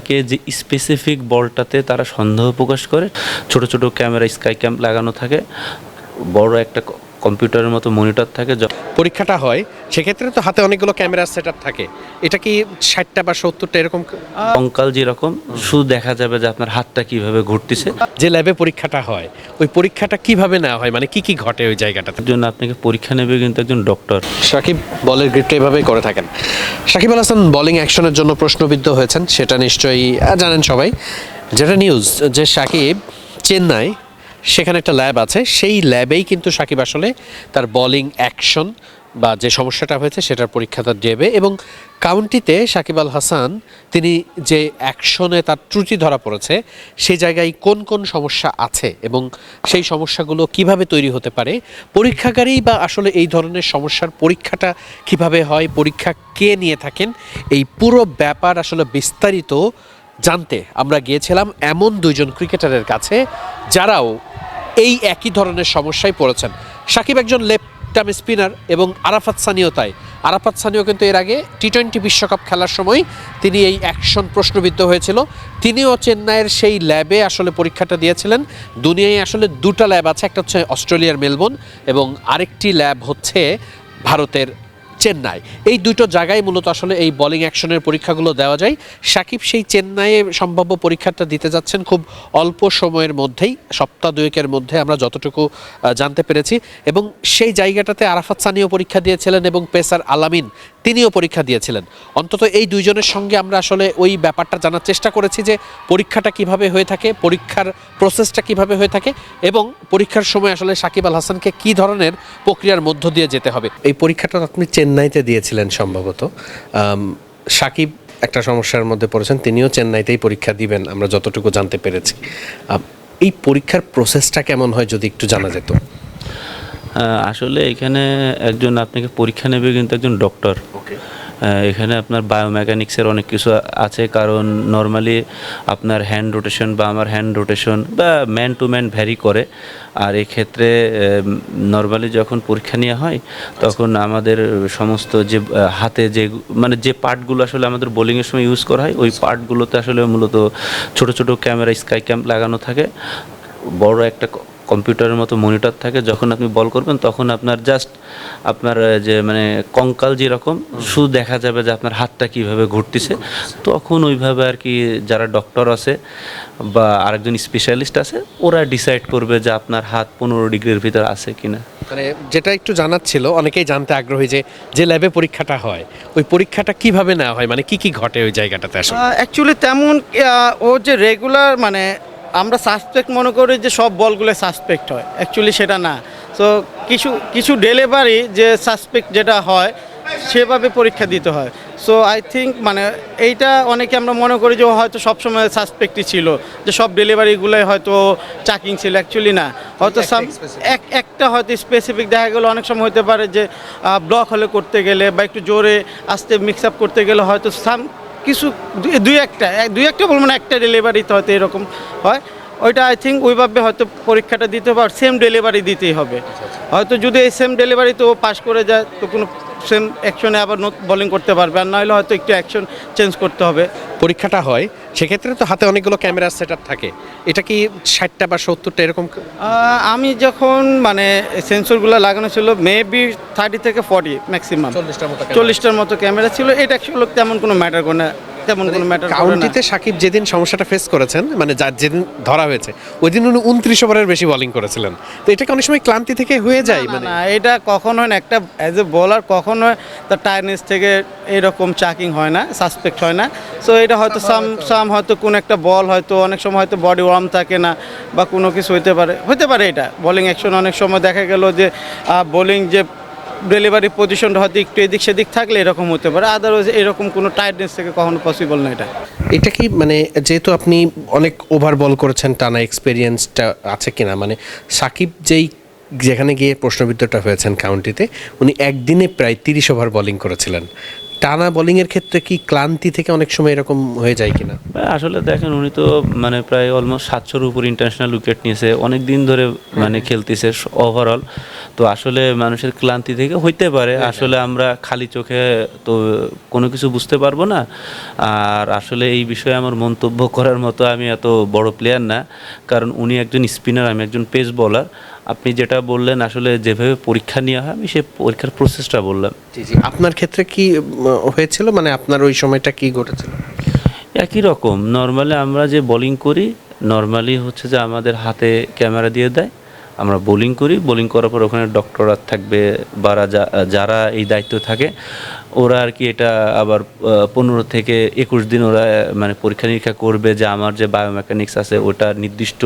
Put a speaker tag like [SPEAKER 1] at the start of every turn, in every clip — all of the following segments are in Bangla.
[SPEAKER 1] কে যে স্পেসিফিক বলটাতে তারা সন্দেহ প্রকাশ করে। ছোট ছোট ক্যামেরা স্কাই ক্যাম্প লাগানো থাকে। বড় একটা কম্পিউটারের মতো মনিটর থাকে
[SPEAKER 2] পরীক্ষাটা হয় সেক্ষেত্রে তো হাতে অনেকগুলো ক্যামেরা সেট থাকে। এটা কি ষাটটা বা সত্তরটা এরকম?
[SPEAKER 1] অঙ্কাল যেরকম শুধু দেখা যাবে যে আপনার হাতটা কীভাবে ঘুরতেছে।
[SPEAKER 2] যে ল্যাবে পরীক্ষাটা হয় ওই পরীক্ষাটা কীভাবে নেওয়া হয়? মানে কি কি ঘটে ওই জায়গাটাতে?
[SPEAKER 1] তার জন্য আপনাকে পরীক্ষা নেবে কিন্তু একজন ডক্টর
[SPEAKER 2] সাকিব বলের গ্রিপটা এভাবেই করে থাকেন। সাকিব আল হাসান বোলিং অ্যাকশনের জন্য প্রশ্নবিদ্ধ হয়েছেন সেটা নিশ্চয়ই জানেন সবাই। যেটা নিউজ যে সাকিব চেন্নাই সেখানে একটা ল্যাব আছে। সেই ল্যাবেই কিন্তু সাকিব আসলে তার বোলিং অ্যাকশন বা যে সমস্যাটা হয়েছে সেটার পরীক্ষাটা দেবে এবং কাউন্টিতে সাকিব আল হাসান তিনি যে অ্যাকশনে তার ত্রুটি ধরা পড়েছে সেই জায়গায় কোন কোন সমস্যা আছে এবং সেই সমস্যাগুলো কীভাবে তৈরি হতে পারে, পরীক্ষাগারেই বা আসলে এই ধরনের সমস্যার পরীক্ষাটা কীভাবে হয়, পরীক্ষা কে নিয়ে থাকেন, এই পুরো ব্যাপার আসলে বিস্তারিত জানতে আমরা গিয়েছিলাম এমন দুইজন ক্রিকেটারের কাছে যারাও এই একই ধরনের সমস্যায় পড়েছেন। সাকিব একজন লেফট টার্ম স্পিনার এবং আরাফাত সানিও তাই। আরাফাত সানিও কিন্তু এর আগে টি টোয়েন্টি বিশ্বকাপ খেলার সময় তিনি এই অ্যাকশন প্রশ্নবিদ্ধ হয়েছিল। তিনিও চেন্নাইয়ের সেই ল্যাবে আসলে পরীক্ষাটা দিয়েছিলেন। দুনিয়ায় আসলে দুটা ল্যাব আছে, একটা হচ্ছে অস্ট্রেলিয়ার মেলবোর্ন এবং আরেকটি ল্যাব হচ্ছে ভারতের চেন্নাই। এই দুটো জায়গায় মূলত আসলে এই বোলিং অ্যাকশনের পরীক্ষাগুলো দেওয়া যায়। সাকিব সেই চেন্নাইয়ে সম্ভাব্য পরীক্ষাটা দিতে যাচ্ছেন খুব অল্প সময়ের মধ্যেই, সপ্তাহ দুয়েকের মধ্যে আমরা যতটুকু জানতে পেরেছি। এবং সেই জায়গাটাতে আরাফাত সানিও পরীক্ষা দিয়েছিলেন এবং পেসার আলামিন তিনিও পরীক্ষা দিয়েছিলেন। অন্তত এই দুইজনের সঙ্গে আমরা আসলে ওই ব্যাপারটা জানার চেষ্টা করেছি যে পরীক্ষাটা কীভাবে হয়ে থাকে, পরীক্ষার প্রসেসটা কীভাবে হয়ে থাকে এবং পরীক্ষার সময় আসলে সাকিব আল হাসানকে কি ধরনের প্রক্রিয়ার মধ্য দিয়ে যেতে হবে। এই পরীক্ষাটা আপনি চেন্নাইতে দিয়েছিলেন সম্ভবত। সাকিব একটা সমস্যার মধ্যে পড়েছেন তিনিও চেন্নাইতেই পরীক্ষা দিবেন আমরা যতটুকু জানতে পেরেছি। এই পরীক্ষার প্রসেসটা কেমন হয় যদি একটু জানা যেত?
[SPEAKER 1] আসলে এখানে একজন আপনাকে পরীক্ষা নেবে কিন্তু একজন ডক্টর এখানে আপনার বায়োমেকানিক্সের অনেক কিছু আছে কারণ নর্মালি আপনার হ্যান্ড রোটেশন বা আমার হ্যান্ড রোটেশন বা ম্যান টু ম্যান ভ্যারি করে। আর এক্ষেত্রে নর্মালি যখন পরীক্ষা নেওয়া হয় তখন আমাদের সমস্ত যে হাতে যে মানে যে পার্টগুলো আসলে আমাদের বোলিংয়ের সময় ইউজ করা হয় ওই পার্টগুলোতে আসলে মূলত ছোট ছোট ক্যামেরা স্কাই ক্যাম্প লাগানো থাকে। বড় একটা কম্পিউটারের মতো মনিটর থাকে যখন আপনি বল করবেন তখন আপনার জাস্ট আপনার যে মানে কঙ্কাল যেরকম শুধু দেখা যাবে যে আপনার হাতটা কীভাবে ঘুরতেছে। তখন ওইভাবে আর কি যারা ডক্টর আছে বা আরেকজন স্পেশালিস্ট আছে ওরা ডিসাইড করবে যে আপনার হাত পনেরো ডিগ্রির ভিতর আছে কিনা।
[SPEAKER 2] মানে যেটা একটু জানার ছিল অনেকেই জানতে আগ্রহী যে যে ল্যাবে পরীক্ষাটা হয় ওই পরীক্ষাটা কীভাবে নেওয়া হয়? মানে কি কি ঘটে ওই জায়গাটাতে আসলে?
[SPEAKER 3] অ্যাকচুয়ালি তেমন ও যে রেগুলার মানে আমরা সাসপেক্ট মনে করি যে সব বলগুলো সাসপেক্ট হয়। অ্যাকচুয়ালি সেটা না। তো কিছু কিছু ডেলিভারি যে সাসপেক্ট যেটা হয় সেভাবে পরীক্ষা দিতে হয়। সো আই থিঙ্ক মানে এইটা অনেকে আমরা মনে করি যে হয়তো সবসময় সাসপেক্টই ছিল যে সব ডেলিভারিগুলোই হয়তো চাকিং ছিল। অ্যাকচুয়ালি না। হয়তো সাম এক একটা হয়তো স্পেসিফিক দেখা গেলো অনেক সময় হতে পারে যে ব্লক হলে করতে গেলে বা একটু জোরে আস্তে মিক্স আপ করতে গেলে হয়তো সাম কিছু দুই- একটা এক- দুই একটা বলব না একটা ডেলিভারিতে হয়তো এরকম হয়। ওইটা আই থিঙ্ক ওইভাবে হয়তো পরীক্ষাটা দিতে হবে আর সেম ডেলিভারি দিতেই হবে। হয়তো যদি এই সেম ডেলিভারিতে ও পাস করে যায় তো কোনো সেম অ্যাকশনে আবার বোলিং করতে পারবে। আর নাহলে হয়তো একটু অ্যাকশন চেঞ্জ করতে হবে।
[SPEAKER 2] পরীক্ষাটা হয় সেক্ষেত্রে তো হাতে অনেকগুলো ক্যামেরা সেট থাকে। এটা কি ষাটটা বা সত্তরটা এরকম
[SPEAKER 3] আমি যখন মানে সেন্সরগুলো লাগানো ছিল মেবি থার্টি থেকে ফর্টি ম্যাক্সিমাম
[SPEAKER 2] চল্লিশটার মতো
[SPEAKER 3] চল্লিশটার মতো ক্যামেরা ছিল। এটা অ্যাকচুয়ালি তেমন কোনো ম্যাটার করে না। তেমন কোনো ম্যাটার
[SPEAKER 2] কাউন্টিতে সাকিব যেদিন সমস্যাটা ফেস করেছেন মানে যার যেদিন ধরা হয়েছে ওই দিন উনি উনত্রিশ ওভারের বেশি বোলিং করেছিলেন। তো এটাকে অনেক সময় ক্লান্তি থেকে হয়ে যায় মানে
[SPEAKER 3] না এটা কখনো না একটা অ্যাজ এ বোলার কখনো তার টায়ারনেস থেকে এরকম চাকিং হয় না সাসপেক্ট হয় না। সো এটা হয়তো সাম সাম হয়তো কোনো একটা বল হয়তো অনেক সময় হয়তো বডি ওয়ার্ম থাকে না বা কোনো কিছু হতে পারে। হতে পারে এটা। বোলিং অ্যাকশন অনেক সময় দেখা গেল যে বোলিং যে ডেলিভারি পজিশন হয়তো একটু এদিক সেদিক থাকলে এরকম হতে পারে। আদারওয়াইজ এরকম কোনো টায়ার্ডনেস থেকে কখনো পসিবল না এটা।
[SPEAKER 2] এটা কি মানে যেহেতু আপনি অনেক ওভার বল করেছেন, টানা এক্সপিরিয়েন্সটা আছে কিনা? মানে সাকিব যেই যেখানে গিয়ে প্রশ্নবিদ্ধটা হয়েছেন কাউন্টিতে উনি একদিনে প্রায় তিরিশ ওভার বলিং করেছিলেন। টানা বোলিং এর ক্ষেত্রে কি ক্লান্তি থেকে অনেক সময় এরকম হয়ে যায় কিনা?
[SPEAKER 1] আসলে দেখেন উনি তো মানে প্রায় অলমোস্ট সাতশোর উপর ইন্টারন্যাশনাল উইকেট নিয়েছে। অনেক দিন ধরে মানে খেলতেছে ওভারঅল তো আসলে মানুষের ক্লান্তি থেকে হইতে পারে। আসলে আমরা খালি চোখে তো কোনো কিছু বুঝতে পারব না। আর আসলে এই বিষয়ে আমার মন্তব্য করার মতো আমি এত বড় প্লেয়ার না। কারণ উনি একজন স্পিনার আমি একজন পেস বোলার আপনি যেটা বললেন আসলে যেভাবে পরীক্ষা নেওয়া হয় আমি সেই পরীক্ষার প্রসেসটা বললাম।
[SPEAKER 2] জি জি। আপনার ক্ষেত্রে কি হয়েছিল? মানে আপনার ওই সময়টা কি ঘটেছিল?
[SPEAKER 1] একই রকম। নর্মালি আমরা যে বোলিং করি নর্মালি হচ্ছে যে আমাদের হাতে ক্যামেরা দিয়ে দেয়। আমরা বোলিং করি। বোলিং করার পর ওখানে ডক্টররা থাকবে বা যা- যারা এই দায়িত্ব থাকে ওরা আর কি এটা আবার পনেরো থেকে একুশ দিন ওরা মানে পরীক্ষা নিরীক্ষা করবে যে আমার যে বায়োমেকানিক্স আছে ওটা নির্দিষ্ট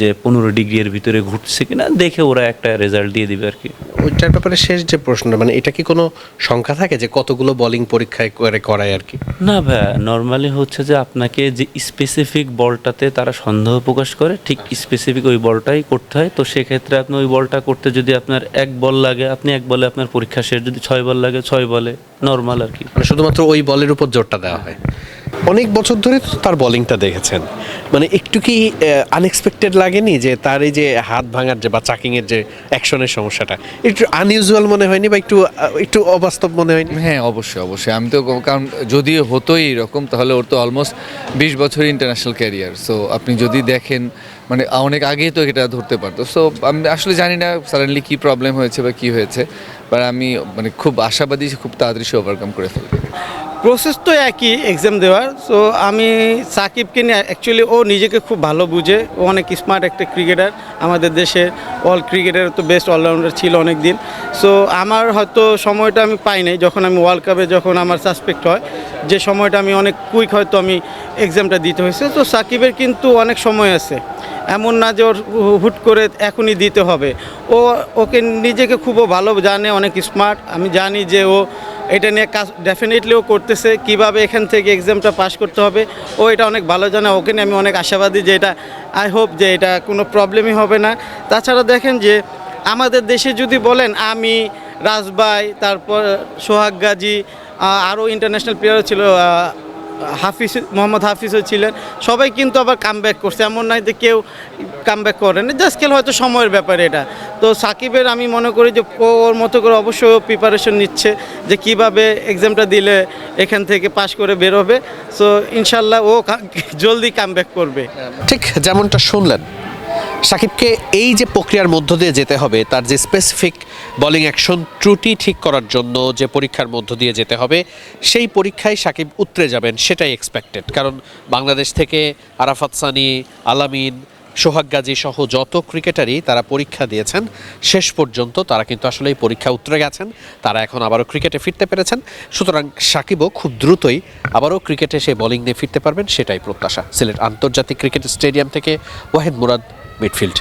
[SPEAKER 1] যে পনেরো ডিগ্রির ভিতরে ঘুরছে কিনা দেখে ওরা একটা রেজাল্ট দিয়ে দিবে আর কি।
[SPEAKER 2] ওইটার ব্যাপারে শেষ যে প্রশ্ন মানে এটা কি কোনো সংখ্যা থাকে যে কতগুলো বোলিং পরীক্ষায় করে করায় আর কি?
[SPEAKER 1] না ভাইয়া নর্মালি হচ্ছে যে আপনাকে যে স্পেসিফিক বলটাতে তারা সন্দেহ প্রকাশ করে ঠিক স্পেসিফিক ওই বলটাই করতে হয়। তো সেক্ষেত্রে আপনি ওই বলটা করতে যদি আপনার এক বল লাগে আপনি এক বলে আপনার পরীক্ষা শেষ যদি ছয় বল লাগে ছয় বলে নর্মাল আর কি।
[SPEAKER 2] মানে শুধুমাত্র ওই বলের উপর জোরটা দেওয়া হয়। অনেক বছর ধরে তো তার বোলিংটা দেখেছেন। মানে একটু কি আনএক্সপেক্টেড লাগেনি যে তার এই যে হাত ভাঙার যে বা চাকিংয়ের যে অ্যাকশনের সমস্যাটা একটু আনইউজুয়াল মনে হয়নি বা একটু একটু অবাস্তব মনে হয়নি?
[SPEAKER 4] হ্যাঁ অবশ্যই অবশ্যই। আমি তো কারণ যদি হতোই এরকম তাহলে ওর তো অলমোস্ট বিশ বছর ইন্টারন্যাশনাল ক্যারিয়ার সো আপনি যদি দেখেন মানে অনেক আগেই তো এটা ধরতে পারতো। সো আমি আসলে জানি না সাডেনলি কী প্রবলেম হয়েছে বা কী হয়েছে বাট আমি মানে খুব আশাবাদী খুব তাড়াতাড়ি সে ওভারকাম করে ফেলবে।
[SPEAKER 3] প্রসেস তো একই এক্সাম দেওয়ার সো আমি সাকিবকে নিয়ে অ্যাকচুয়ালি ও নিজেকে খুব ভালো বুঝে, ও অনেক স্মার্ট একটা ক্রিকেটার আমাদের দেশের অল ক্রিকেটের তো বেস্ট অলরাউন্ডার ছিল অনেক দিন সো আমার হয়তো সময়টা আমি পাই নাই, যখন আমি ওয়ার্ল্ড কাপে যখন আমার সাসপেক্ট হয়, যে সময়টা আমি অনেক কুইক হয়তো আমি এক্সামটা দিতে হয়েছে, তো সাকিবের কিন্তু অনেক সময় আছে, এমন না যে ওর হুট করে এখনই দিতে হবে, ও, ওকে নিজেকে খুব ভালো জানে, অনেক স্মার্ট আমি জানি যে ও এটা নিয়ে কাজ ডেফিনেটলিও করতেছে, কীভাবে এখান থেকে এক্সামটা পাস করতে হবে, ও এটা অনেক ভালো জানা, ওকে নিয়ে আমি অনেক আশাবাদী যে এটা, আই হোপ যে এটা কোনো প্রবলেমই হবে না। তাছাড়া দেখেন যে, আমাদের দেশে যদি বলেন, আমি, রাজবাই, তারপর সোহাগ গাজী আরও ইন্টারন্যাশনাল প্লেয়ারও ছিল হাফিজ, মোহাম্মদ হাফিজও ছিলেন। সবাই কিন্তু আবার কামব্যাক করছে। এমন নয় যে কেউ কামব্যাক না জাস্ট খেল হয়তো সময়ের ব্যাপার এটা। তো সাকিবের আমি মনে করি যে ওর মতো করে অবশ্যই প্রিপারেশন নিচ্ছে যে কীভাবে এক্সামটা দিলে এখান থেকে পাশ করে বেরোবে। সো ইনশাল্লাহ ও জলদি কামব্যাক করবে।
[SPEAKER 2] ঠিক যেমনটা শুনলেন সাকিবকে এই যে প্রক্রিয়ার মধ্য দিয়ে যেতে হবে, তার যে স্পেসিফিক বোলিং অ্যাকশন ত্রুটি ঠিক করার জন্য যে পরীক্ষার মধ্য দিয়ে যেতে হবে, সেই পরীক্ষায় সাকিব উতরে যাবেন সেটাই এক্সপেক্টেড কারণ বাংলাদেশ থেকে আরাফাত সানি, আলামিন, সোহাগ গাজী সহ যত ক্রিকেটারই তারা পরীক্ষা দিয়েছেন, শেষ পর্যন্ত তারা কিন্তু আসলে এই পরীক্ষা উতরে গেছেন, তারা এখন আবারও ক্রিকেটে ফিরতে পেরেছেন। সুতরাং সাকিবও খুব দ্রুতই আবারও ক্রিকেটে সে বোলিং নিয়ে ফিরতে পারবেন, সেটাই প্রত্যাশা। সিলেট আন্তর্জাতিক ক্রিকেট স্টেডিয়াম থেকে ওয়াহেদ মুরাদ মিডফিল্ড